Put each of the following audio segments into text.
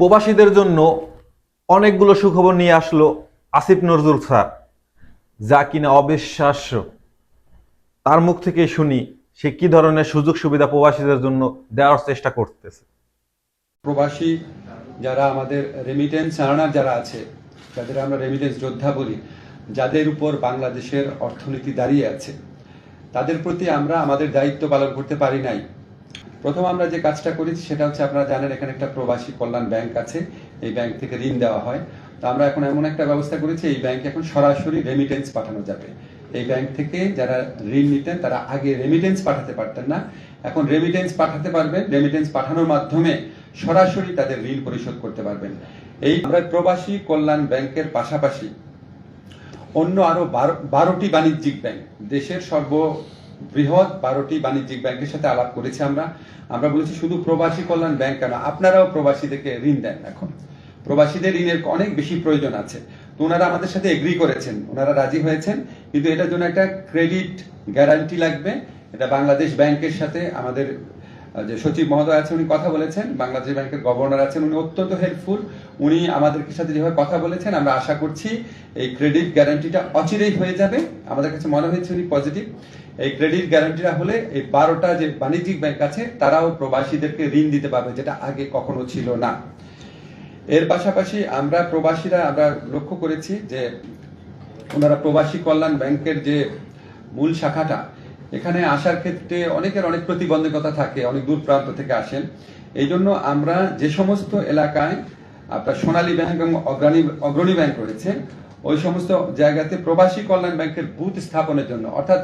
প্রবাসীদের জন্য অনেকগুলো সুখবর নিয়ে আসলো আসিফ নজরুল স্যার, যা কিনা অবিশ্বাস্য। তার মুখ থেকে শুনি সে কি ধরনের সুযোগ সুবিধা প্রবাসীদের জন্য দেওয়ার চেষ্টা করতেছে। প্রবাসী যারা আমাদের রেমিটেন্স আর্নার যারা আছে, যাদের আমরা রেমিটেন্স যোদ্ধা বলি, যাদের উপর বাংলাদেশের অর্থনীতি দাঁড়িয়ে আছে, তাদের প্রতি আমরা আমাদের দায়িত্ব পালন করতে পারি নাই। প্রথম আমরা যে কাজটা করেছি সেটা হচ্ছে আপনারা জানেন, এখানে একটা প্রবাসী কল্যাণ ব্যাংক আছে। এই ব্যাংক থেকে ঋণ দেওয়া হয়। তো আমরা এখন এমন একটা ব্যবস্থা করেছি, এই ব্যাংকে এখন সরাসরি রেমিটেন্স পাঠানো যাবে। এই ব্যাংক থেকে যারা ঋণ নিতেন, তারা আগে রেমিটেন্স পাঠাতে পারতেন না। এখন রেমিটেন্স পাঠাতে পারবেন রেমিটেন্স পাঠানোর মাধ্যমে সরাসরি তাদের ঋণ পরিশোধ করতে পারবেন। এই আমরা প্রবাসী কল্যাণ ব্যাংকের পাশাপাশি অন্য আরও বারো- বারোটি বাণিজ্যিক ব্যাংক, দেশের সর্ব বৃহৎ বারোটি বাণিজ্যিক ব্যাংকের সাথে আলাপ করেছি আমরা। আমরা বলেছি শুধু প্রবাসী কল্যাণ ব্যাংক কেন? আপনারাও প্রবাসীদেরকে ঋণ দেন এখন। প্রবাসীদের ঋণের অনেক বেশি প্রয়োজন আছে। তো ওনারা আমাদের সাথে এগ্রি করেছেন। ওনারা রাজি হয়েছেন। কিন্তু এটার জন্য একটা ক্রেডিট গ্যারান্টি লাগবে। এটা বাংলাদেশ ব্যাংকের সাথে আমাদের যে সচিব মহোদয় আছে উনি কথা বলেছেন, বাংলাদেশ ব্যাংকের গভর্নর আছেন, উনি অত্যন্ত হেল্পফুল উনি আমাদের সাথে যেভাবে কথা বলেছেন, আমরা আশা করছি এই ক্রেডিট গ্যারান্টিটা অচিরেই হয়ে যাবে। আমাদের কাছে মনে হয়েছে উনি পজিটিভ এই ক্রেডিট গ্যারান্টিটা হলে এই বারোটা যে বাণিজ্যিক ব্যাংক আছে, তারাও প্রবাসীদেরকে ঋণ দিতে পারবে, যেটা আগে কখনো ছিল না। এর পাশাপাশি আমরা প্রবাসীরা, আমরা লক্ষ্য করেছি যে ওনারা প্রবাসী কল্যাণ ব্যাংকের যে মূল শাখাটা এখানে আসার ক্ষেত্রে অনেকের অনেক প্রতিবন্ধকতা থাকে, অনেক দূর প্রান্ত থেকে আসেন। এই জন্য আমরা যে সমস্ত এলাকায় আপনার সোনালী ব্যাংক এবং অগ্রণী অগ্রণী ব্যাংক রয়েছে, ওই সমস্ত জায়গাতে প্রবাসী কল্যাণ ব্যাংকের বুথ স্থাপনের জন্য, অর্থাৎ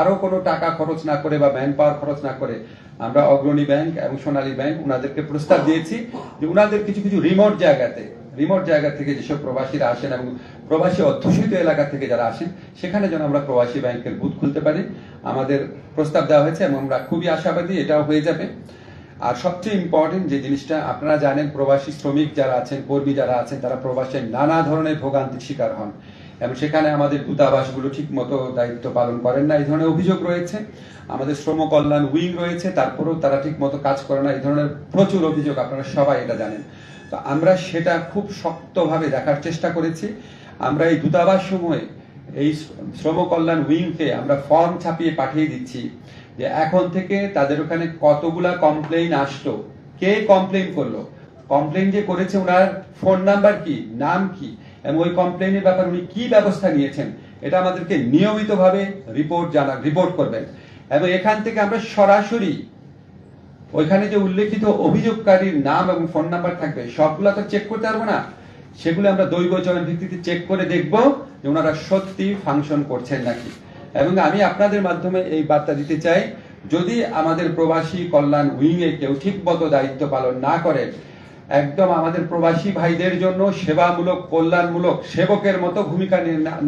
আরও কোনো টাকা খরচ না করে বা ম্যান পাওয়ার খরচ না করে আমরা অগ্রণী ব্যাংক এবং সোনালী ব্যাংক ওনাদেরকে প্রস্তাব দিয়েছি যে ওনাদের কিছু কিছু রিমোট জায়গাতে, রিমোট জায়গা থেকে যেসব প্রবাসীরা আসেন এবং প্রবাসী অধ্যুষিত এলাকা থেকে যারা আসেন, সেখানে যেন আমরা প্রবাসী ব্যাংকের বুথ খুলতে পারি। আমাদের প্রস্তাব দেওয়া হয়েছে এবং আমরা খুবই আশাবাদী এটাও হয়ে যাবে। আর সবচেয়ে ইম্পর্টেন্ট যে জিনিসটা, আপনারা জানেন প্রবাসী শ্রমিক যারা আছেন, কর্মী যারা আছেন, তারা প্রবাসে নানা ধরনের ভোগান্তির শিকার হন। এবং সেখানে আমাদের দূতাবাসগুলো ঠিক মতো দায়িত্ব পালন করেন না, এই ধরনের অভিযোগ রয়েছে। আমাদের শ্রম কল্যাণ উইং রয়েছে, তারপরেও তারা ঠিক মতো কাজ করে না, এই ধরনের প্রচুর অভিযোগ, আপনারা সবাই এটা জানেন। তো আমরা সেটা খুব শক্তভাবে দেখার চেষ্টা করেছি। আমরা এই দূতাবাস সময়ে এই শ্রম কল্যাণ উইংকে আমরা ফর্ম ছাপিয়ে পাঠিয়ে দিচ্ছি যে এখন থেকে তাদের ওখানে কতগুলা কমপ্লেইন আসলো। কে কমপ্লেইন করল? কমপ্লেইন যে করেছে ওনার ফোন নাম্বার কি, নাম কি, এবং ওই কমপ্লেইনের ব্যাপারে উনি কি ব্যবস্থা নিয়েছেন, এটা আমাদেরকে নিয়মিতভাবে রিপোর্ট জানা রিপোর্ট করবেন। এবং এখান থেকে আমরা সরাসরি ওইখানে যে উল্লেখিত অভিযোগকারীর নাম এবং ফোন নাম্বার থাকবে, সবগুলো তো চেক করতে পারব না? সেগুলো আমরা দৈব চয়ন ভিত্তিতে চেক করে দেখব যে ওনারা সত্যি ফাংশন করছেন নাকি। এবং আমি আপনাদের মাধ্যমে এই বার্তা দিতে চাই, যদি আমাদের প্রবাসী কল্যাণ উইংয়ে কেউ ঠিক মতো দায়িত্ব পালন না করে, একদম আমাদের প্রবাসী ভাইদের জন্য সেবামূলক, কল্যাণমূলক সেবকের মতো ভূমিকা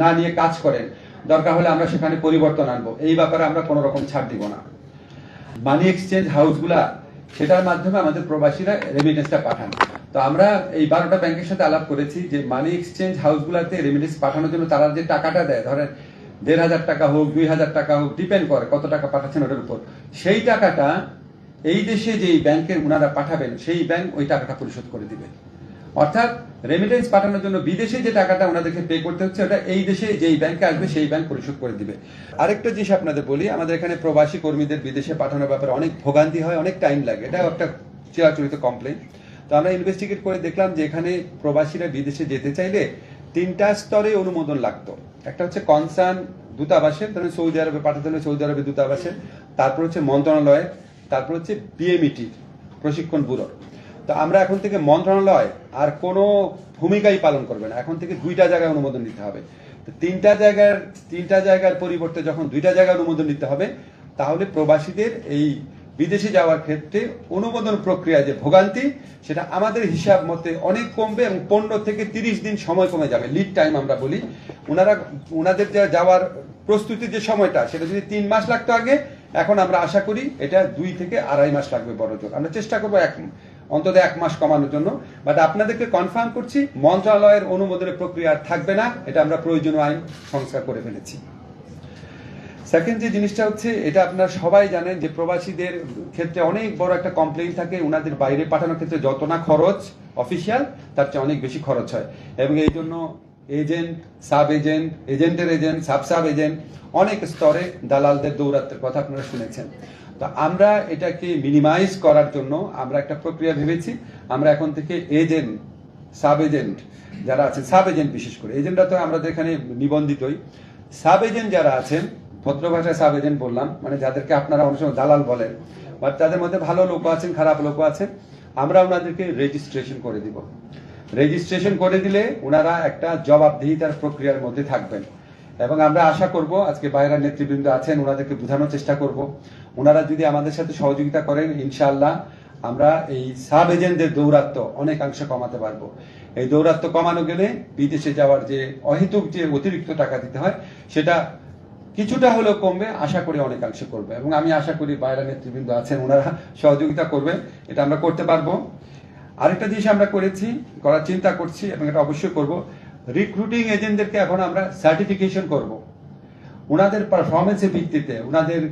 না নিয়ে কাজ করেন, দরকার হলে আমরা সেখানে পরিবর্তন আনব। এই ব্যাপারে আমরা কোনো রকম ছাড় দিব না। মানি এক্সচেঞ্জ হাউসগুলা সেটার মাধ্যমে আমাদের প্রবাসীরা রেমিটেন্সটা পাঠান। তো আমরা এই বারোটা ব্যাংকের সাথে আলাপ করেছি যে মানি এক্সচেঞ্জ হাউসগুলোতে রেমিটেন্স পাঠানোর জন্য তারা যে টাকাটা দেয়, ধরেন দেড় হাজার টাকা হোক, দুই হাজার টাকা হোক ডিপেন্ড করে কত টাকা পাঠাচ্ছেন ওটার উপর। সেই টাকাটা এই দেশে যেই ব্যাংকের ওনারা পাঠাবেন, সেই ব্যাংক ওই টাকাটা পরিশোধ করে দিবে। অর্থাৎ রেমিটেন্স পাঠানোর জন্য বিদেশে যে টাকাটা ওনাদেরকে পে করতে হচ্ছে, ওটা এই দেশে যেই ব্যাংকে আসবে সেই ব্যাংক পরিশোধ করে দিবে। আরেকটা জিনিস আপনাদের বলি, আমাদের এখানে প্রবাসী কর্মীদের বিদেশে পাঠানোর ব্যাপারে অনেক ভোগান্তি হয়, অনেক টাইম লাগে। এটা একটা চিরাচরিত কমপ্লেন তো আমরা ইনভেস্টিগেট করে দেখলাম যে এখানে প্রবাসীরা বিদেশে যেতে চাইলে তিনটা স্তরে অনুমোদন লাগতো। একটা হচ্ছে কনসার্ন দূতাবাসের, ধরেন সৌদি আরবে পাঠাতে হলে সৌদি আরবে দূতাবাসের। তারপর হচ্ছে মন্ত্রণালয়ের, তারপর হচ্ছে বিএমইটি প্রশিক্ষণ ব্যুরো তো আমরা এখন থেকে মন্ত্রণালয় আর কোনো ভূমিকাই পালন করবে না। এখন থেকে দুইটা জায়গায় অনুমোদন নিতে হবে। তো তিনটা জায়গার তিনটা জায়গার পরিবর্তে যখন দুইটা জায়গায় অনুমোদন নিতে হবে, তাহলে প্রবাসীদের এই বিদেশে যাওয়ার ক্ষেত্রে অনুমোদন প্রক্রিয়া যে ভোগান্তি, সেটা আমাদের হিসাব মতে অনেক কমবে এবং পনেরো থেকে তিরিশ দিন সময় কমে যাবে। লিড টাইম আমরা বলি। ওনারা, ওনাদের যা যাওয়ার প্রস্তুতির যে সময়টা, সেটা যদি তিন মাস লাগতো আগে, এখন আমরা আশা করি এটা দুই থেকে আড়াই মাস লাগবে বড় আমরা চেষ্টা করব এক অন্তত এক মাস কমানোর জন্য। বাট আপনাদেরকে কনফার্ম করছি, মন্ত্রণালয়ের অনুমোদনের প্রক্রিয়া থাকবে না। এটা আমরা প্রয়োজনীয় আইন সংস্কার করে ফেলেছি। সেকেন্ড যে জিনিসটা হচ্ছে, এটা আপনারা সবাই জানেন যে প্রবাসীদের ক্ষেত্রে অনেক বড় একটা কমপ্লেন থাকে ওনাদের বাইরে পাঠানোর ক্ষেত্রে যত না খরচ অফিসিয়াল তার চেয়ে অনেক বেশি খরচ হয়। এবং এই জন্য এজেন্ট সাব এজেন্ট এজেন্টের এজেন্ট সাব সাব এজেন্ট অনেক স্তরে দালালদের দৌরাত্মের কথা আপনারা শুনেছেন। তো আমরা এটাকে মিনিমাইজ করার জন্য আমরা একটা প্রক্রিয়া ভেবেছি। আমরা এখন থেকে এজেন্ট সাব এজেন্ট যারা আছেন সাব এজেন্ট বিশেষ করে। এজেন্টরা তো আমাদের এখানে নিবন্ধিতই। সাব এজেন্ট যারা আছেন, ভদ্র ভাষায় সাব এজেন্ট বললাম মানে যাদেরকে আপনারা অনেক সময় দালাল বলেন বা তাদের মধ্যে ভালো লোক আছেন, খারাপ লোক আছেন, আমরা ওনাদেরকে রেজিস্ট্রেশন করে দিব। রেজিস্ট্রেশন করে দিলে ওনারা একটা জবাবদিহিতার প্রক্রিয়ার মধ্যে থাকবেন। এবং আমরা আশা করব, আজকে বাইরের নেতৃবৃন্দ আছেন, ওনাদেরকে বোঝানোর চেষ্টা করব। ওনারা যদি আমাদের সাথে সহযোগিতা করেন, ইনশাআল্লাহ আমরা এই সাব এজেন্টদের দৌরাত্ম অনেকাংশে কমাতে পারব। এই দৌরাত্ম কমানো গেলে বিদেশে যাওয়ার যে অহেতুক যে অতিরিক্ত টাকা দিতে হয়, সেটা কিছুটা হলেও কমবে, আশা করি অনেকাংশে করবে। এবং আমি আশা করি বাইরের নেতৃবৃন্দ আছেন, ওনারা সহযোগিতা করবে, এটা আমরা করতে পারব। আরেকটা জিনিস আমরা করেছি, করার চিন্তা করছি এবং এটা অবশ্যই করব রিক্রুটিং এজেন্টদেরকে এখন আমরা সার্টিফিকেশন করব। ওনাদের পারফরমেন্সের ভিত্তিতে ওনাদের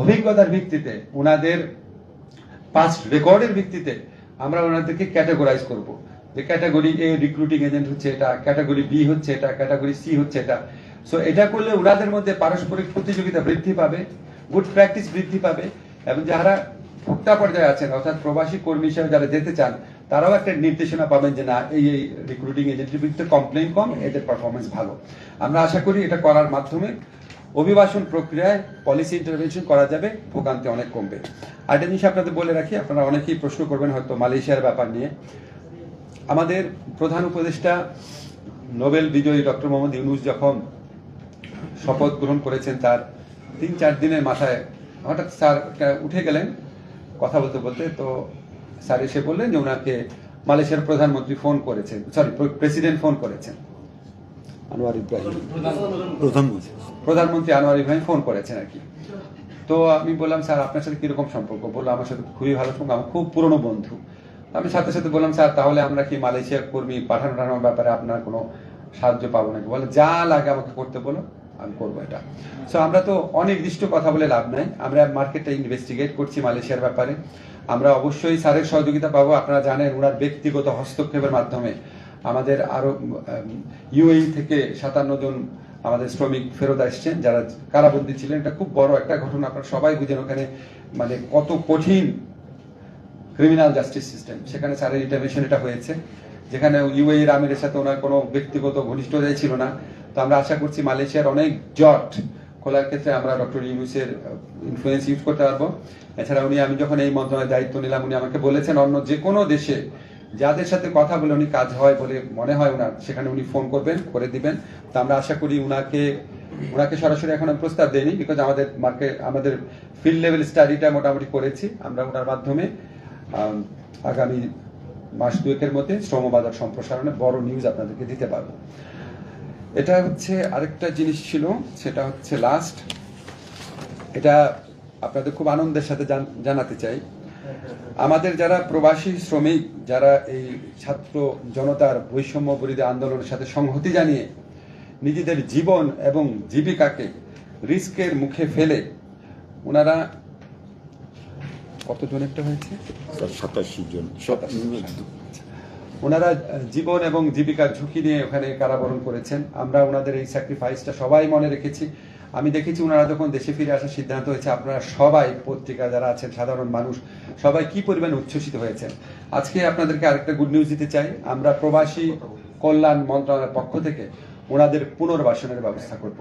অভিজ্ঞতার ভিত্তিতে ওনাদের পাস্ট রেকর্ডের ভিত্তিতে আমরা ওনাদেরকে ক্যাটাগরাইজ করব। যে ক্যাটাগরি এ রিক্রুটিং এজেন্ট হচ্ছে এটা ক্যাটাগরি বি হচ্ছে এটা ক্যাটাগরি সি হচ্ছে এটা। সো এটা করলে ওনাদের মধ্যে পারস্পরিক প্রতিযোগিতা বৃদ্ধি পাবে গুড প্র্যাকটিস বৃদ্ধি পাবে এবং যারা ভোক্তা পর্যায়ে আছেন, অর্থাৎ প্রবাসী কর্মী হিসেবে যারা যেতে চান তারাও একটা নির্দেশনা পাবেন যে না, এই এই রিক্রুটিং এজেন্টের বিরুদ্ধে কমপ্লেন কম, এদের পারফরমেন্স ভালো। আমরা আশা করি এটা করার মাধ্যমে অভিবাসন প্রক্রিয়ায় পলিসি ইন্টারভেনশন করা যাবে, ভোগান্তি অনেক কমবে। আরেকটা জিনিস আপনাদের বলে রাখি, আপনারা অনেকেই প্রশ্ন করবেন হয়তো মালয়েশিয়ার ব্যাপার নিয়ে। আমাদের প্রধান উপদেষ্টা নোবেল বিজয়ী ডক্টর মোহাম্মদ ইউনুস যখন শপথ গ্রহণ করেছেন, তার তিন চার দিনের মাথায় হঠাৎ স্যার উঠে গেলেন কথা বলতে বলতে, তো স্যার এসে বললেন যে ওনাকে মালয়েশিয়ার প্রধানমন্ত্রী ফোন করেছেন। সরি প্রেসিডেন্ট ফোন করেছেন। আনোয়ার ইব্রাহিম। প্রধানমন্ত্রী। প্রধানমন্ত্রী। আনোয়ার ইব্রাহিম ফোন করেছেন আর কি। তো আমি বললাম স্যার আপনার সাথে কীরকম সম্পর্ক? বলল আমার সাথে খুবই ভালো সম্পর্ক আমার খুব পুরনো বন্ধু। আমি সাথে সাথে বললাম স্যার তাহলে আমরা কি মালয়েশিয়ার কর্মী পাঠানো টানোর ব্যাপারে আপনার কোনো সাহায্য পাবো নাকি? বলে যা লাগে আমাকে করতে বলো আমি করব এটা। সো আমরা তো অনির্দিষ্ট কথা বলে লাভ নাই। আমরা মার্কেটটা ইনভেস্টিগেট করছি মালয়েশিয়ার ব্যাপারে। আমরা অবশ্যই স্যারের সহযোগিতা পাবো। আপনারা জানেন ওনার ব্যক্তিগত হস্তক্ষেপের মাধ্যমে আমাদের আরও ইউএই থেকে সাতান্ন জন আমাদের শ্রমিক ফেরত আসছেন, যারা কারাবন্দী ছিলেন। এটা খুব বড় একটা ঘটনা। আপনারা সবাই বুঝেন ওখানে মানে কত কঠিন ক্রিমিনাল জাস্টিস সিস্টেম সেখানে স্যারের ইন্টারভেনশন এটা হয়েছে। যেখানে ইউএই আমিরের সাথে ওনার কোনো ব্যক্তিগত ঘনিষ্ঠতাই ছিল না। তো আমরা আশা করছি মালয়েশিয়ার অনেক জট খোলার ক্ষেত্রে আমরা ডক্টর ইউনুসের ইনফ্লুয়েন্স ইউজ করতে পারব। এছাড়া উনি, আমি যখন এই মন্ত্রণালয়ের দায়িত্ব নিলাম, উনি আমাকে বলেছেন অন্য যে কোনো দেশে যাদের সাথে কথা বলে উনি কাজ হয় বলে মনে হয় ওনার সেখানে উনি ফোন করবেন, করে দিবেন। তো আমরা আশা করি উনাকে ওনাকে সরাসরি এখন আমি প্রস্তাব দেইনি বিকজ আমাদের মার্কেট আমাদের ফিল্ড লেভেল স্টাডিটা মোটামুটি করেছি। আমরা ওনার মাধ্যমে আগামী মাস দুয়েকের মধ্যে শ্রমবাজার সম্প্রসারণে বড় নিউজ আপনাদেরকে দিতে পারব। এটা হচ্ছে আরেকটা জিনিস ছিল সেটা হচ্ছে লাস্ট এটা আপনাদের খুব আনন্দের সাথে জান- জানাতে চাই। আমাদের যারা প্রবাসী শ্রমিক যারা এই ছাত্র জনতার বৈষম্য বিরোধী আন্দোলনের সাথে সংহতি জানিয়ে নিজেদের জীবন এবং জীবিকাকে রিস্কের মুখে ফেলে ওনারা কতজন একটা হয়েছে? সাতাশি জন। সাতাশি জন। ওনারা জীবন এবং জীবিকার ঝুঁকি নিয়ে ওখানে কারাবরণ করেছেন। আমরা ওনাদের এই স্যাক্রিফাইসটা সবাই মনে রেখেছি। আমি দেখেছি ওনারা যখন দেশে ফিরে আসার সিদ্ধান্ত হয়েছে আপনারা সবাই পত্রিকা যারা আছেন সাধারণ মানুষ সবাই কি পরিমাণে উচ্ছ্বসিত হয়েছেন? আজকে আপনাদেরকে আরেকটা গুড নিউজ দিতে চাই। আমরা প্রবাসী কল্যাণ মন্ত্রণালয়ের পক্ষ থেকে ওনাদের পুনর্বাসনের ব্যবস্থা করব।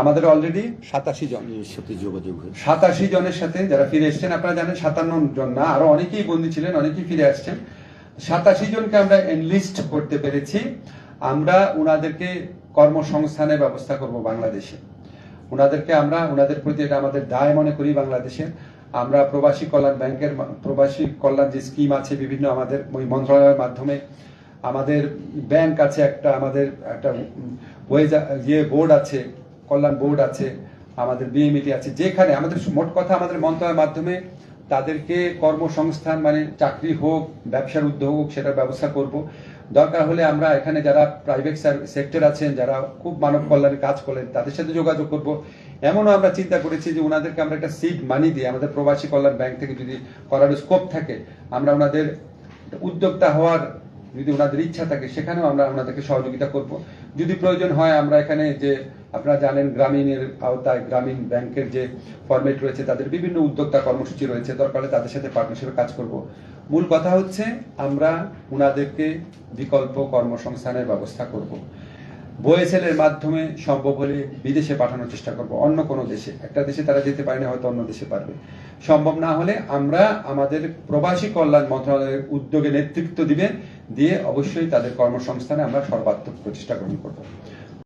আমাদের অলরেডি সাতাশি জন। এর সাথে যোগাযোগ সাতাশি জনের সাথে যারা ফিরে এসছেন আপনারা জানেন সাতান্ন জন না আরও অনেকেই বন্দী ছিলেন অনেকেই ফিরে আসছেন। সাতাশি জনকে আমরা এনলিস্ট করতে পেরেছি। আমরা উনাদেরকে কর্মসংস্থানের ব্যবস্থা করব বাংলাদেশে। উনাদেরকে আমরা, উনাদের প্রতি এটা আমাদের দায় মনে করি বাংলাদেশে। আমরা প্রবাসী কল্যাণ ব্যাংকের প্রবাসী কল্যাণ যে স্কিম আছে বিভিন্ন আমাদের, ওই মন্ত্রণালয়ের মাধ্যমে আমাদের ব্যাংক আছে একটা, আমাদের একটা ওয়েজ ইয়ে বোর্ড আছে, কল্যাণ বোর্ড আছে, আমাদের বিএমইটি আছে, যেখানে আমাদের মোট কথা আমাদের মন্ত্রণালয়ের মাধ্যমে তাদেরকে কর্মসংস্থান মানে চাকরি হোক, ব্যবসার উদ্যোগ হোক, সেটার ব্যবস্থা করব। দরকার হলে আমরা এখানে যারা প্রাইভেট সেক্টর আছেন, যারা খুব মানব কল্যাণে কাজ করেন, তাদের সাথে যোগাযোগ করব। এমনও আমরা চিন্তা করেছি যে ওনাদেরকে আমরা একটা সিড মানি দিয়ে আমাদের প্রবাসী কল্যাণ ব্যাংক থেকে যদি করার স্কোপ থাকে, আমরা ওনাদের উদ্যোক্তা হওয়ার যদি ওনাদের ইচ্ছা থাকে, সেখানেও আমরা ওনাদেরকে সহযোগিতা করব। যদি প্রয়োজন হয়, আমরা এখানে যে আপনারা জানেন গ্রামীণের আওতায় গ্রামীণ ব্যাংকের যে ফরম্যাট রয়েছে, তাদের বিভিন্ন উদ্যোক্তা কর্মসূচি রয়েছে, দরকার তাদের সাথে পার্টনারশিপে কাজ করব। মূল কথা হচ্ছে, আমরা ওনাদেরকে বিকল্প কর্মসংস্থানের ব্যবস্থা করব। বয়েসেল এর মাধ্যমে সম্ভব হলে বিদেশে পাঠানোর চেষ্টা করব, অন্য কোনো দেশে। একটা দেশে তারা যেতে পারে না, হয়তো অন্য দেশে পারবে। সম্ভব না হলে আমরা আমাদের প্রবাসী কল্যাণ মন্ত্রণালয়ের উদ্যোগে নেতৃত্ব দিবে, দিয়ে অবশ্যই তাদের কর্মসংস্থানে আমরা সর্বাত্মক প্রচেষ্টা গ্রহণ করব।